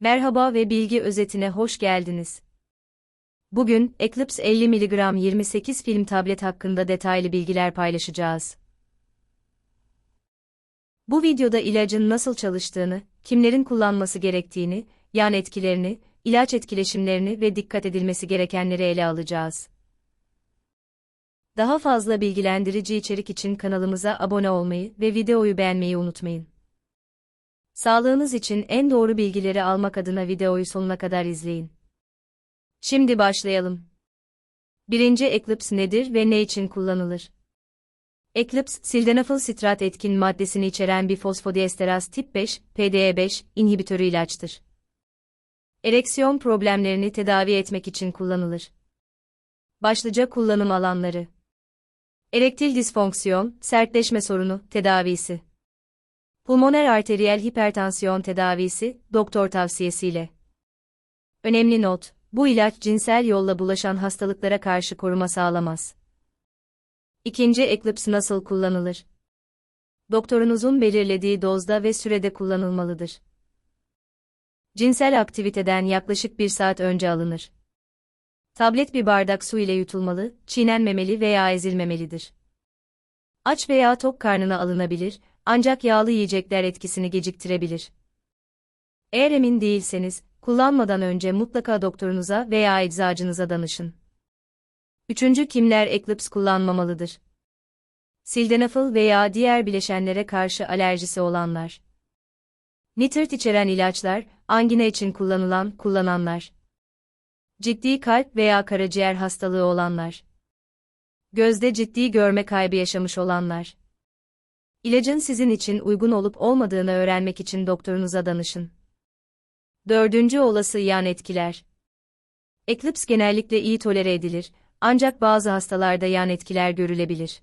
Merhaba ve bilgi özetine hoş geldiniz. Bugün Eclipse 50 mg 28 film tablet hakkında detaylı bilgiler paylaşacağız. Bu videoda ilacın nasıl çalıştığını, kimlerin kullanması gerektiğini, yan etkilerini, ilaç etkileşimlerini ve dikkat edilmesi gerekenleri ele alacağız. Daha fazla bilgilendirici içerik için kanalımıza abone olmayı ve videoyu beğenmeyi unutmayın. Sağlığınız için en doğru bilgileri almak adına videoyu sonuna kadar izleyin. Şimdi başlayalım. Birinci Eclipse nedir ve ne için kullanılır? Eclipse, sildenafil sitrat etkin maddesini içeren bir fosfodiesteraz tip 5, PDE5, inhibitörü ilaçtır. Ereksiyon problemlerini tedavi etmek için kullanılır. Başlıca kullanım alanları Erektil disfonksiyon, sertleşme sorunu, tedavisi. Pulmoner arteriyel hipertansiyon tedavisi, doktor tavsiyesiyle. Önemli not, bu ilaç cinsel yolla bulaşan hastalıklara karşı koruma sağlamaz. İkinci Eclipse nasıl kullanılır? Doktorunuzun belirlediği dozda ve sürede kullanılmalıdır. Cinsel aktiviteden yaklaşık bir saat önce alınır. Tablet bir bardak su ile yutulmalı, çiğnenmemeli veya ezilmemelidir. Aç veya tok karnına alınabilir, ancak yağlı yiyecekler etkisini geciktirebilir. Eğer emin değilseniz, kullanmadan önce mutlaka doktorunuza veya eczacınıza danışın. Üçüncü kimler Eclipse kullanmamalıdır? Sildenafil veya diğer bileşenlere karşı alerjisi olanlar. Nitrit içeren ilaçlar, angina için kullanılan, kullananlar. Ciddi kalp veya karaciğer hastalığı olanlar. Gözde ciddi görme kaybı yaşamış olanlar. İlacın sizin için uygun olup olmadığını öğrenmek için doktorunuza danışın. Dördüncü olası yan etkiler. Eclipse genellikle iyi tolere edilir, ancak bazı hastalarda yan etkiler görülebilir.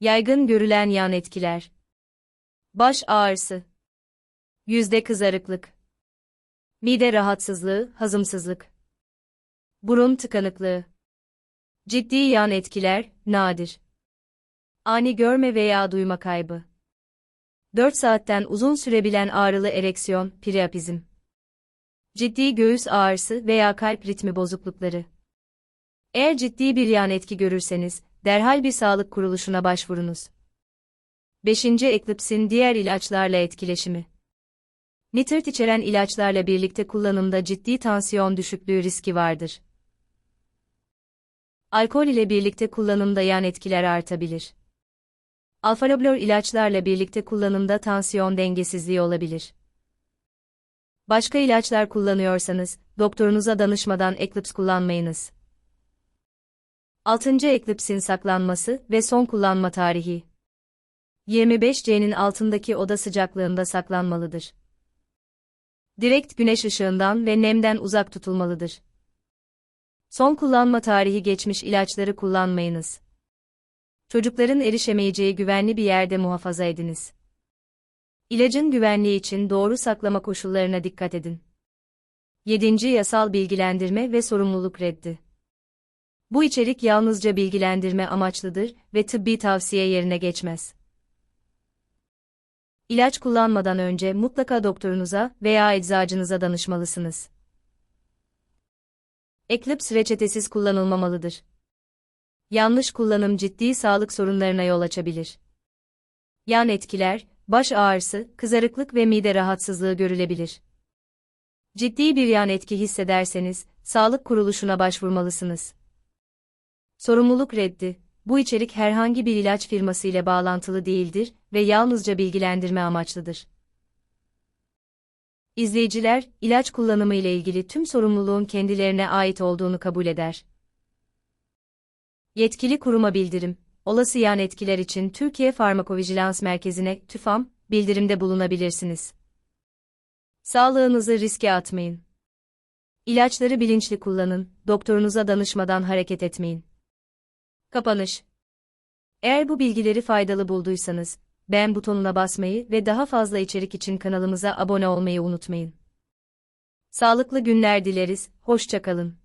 Yaygın görülen yan etkiler. Baş ağrısı. Yüzde kızarıklık. Mide rahatsızlığı, hazımsızlık. Burun tıkanıklığı. Ciddi yan etkiler, nadir. Ani görme veya duyma kaybı. 4 saatten uzun sürebilen ağrılı ereksiyon, priapizm. Ciddi göğüs ağrısı veya kalp ritmi bozuklukları. Eğer ciddi bir yan etki görürseniz, derhal bir sağlık kuruluşuna başvurunuz. 5. Eclipse'in diğer ilaçlarla etkileşimi. Nitrit içeren ilaçlarla birlikte kullanımda ciddi tansiyon düşüklüğü riski vardır. Alkol ile birlikte kullanımda yan etkiler artabilir. Alfa-Lablor ilaçlarla birlikte kullanımda tansiyon dengesizliği olabilir. Başka ilaçlar kullanıyorsanız, doktorunuza danışmadan Eclipse kullanmayınız. 6. Eclipse'in saklanması ve son kullanma tarihi. 25C'nin altındaki oda sıcaklığında saklanmalıdır. Direkt güneş ışığından ve nemden uzak tutulmalıdır. Son kullanma tarihi geçmiş ilaçları kullanmayınız. Çocukların erişemeyeceği güvenli bir yerde muhafaza ediniz. İlacın güvenliği için doğru saklama koşullarına dikkat edin. 7. Yasal bilgilendirme ve sorumluluk reddi. Bu içerik yalnızca bilgilendirme amaçlıdır ve tıbbi tavsiye yerine geçmez. İlaç kullanmadan önce mutlaka doktorunuza veya eczacınıza danışmalısınız. Eclipse reçetesiz kullanılmamalıdır. Yanlış kullanım ciddi sağlık sorunlarına yol açabilir. Yan etkiler, baş ağrısı, kızarıklık ve mide rahatsızlığı görülebilir. Ciddi bir yan etki hissederseniz, sağlık kuruluşuna başvurmalısınız. Sorumluluk reddi, bu içerik herhangi bir ilaç firması ile bağlantılı değildir ve yalnızca bilgilendirme amaçlıdır. İzleyiciler, ilaç kullanımı ile ilgili tüm sorumluluğun kendilerine ait olduğunu kabul eder. Yetkili kuruma bildirim, olası yan etkiler için Türkiye Farmakovijilans Merkezi'ne TÜFAM, bildirimde bulunabilirsiniz. Sağlığınızı riske atmayın. İlaçları bilinçli kullanın, doktorunuza danışmadan hareket etmeyin. Kapanış Eğer bu bilgileri faydalı bulduysanız, beğen butonuna basmayı ve daha fazla içerik için kanalımıza abone olmayı unutmayın. Sağlıklı günler dileriz, hoşçakalın.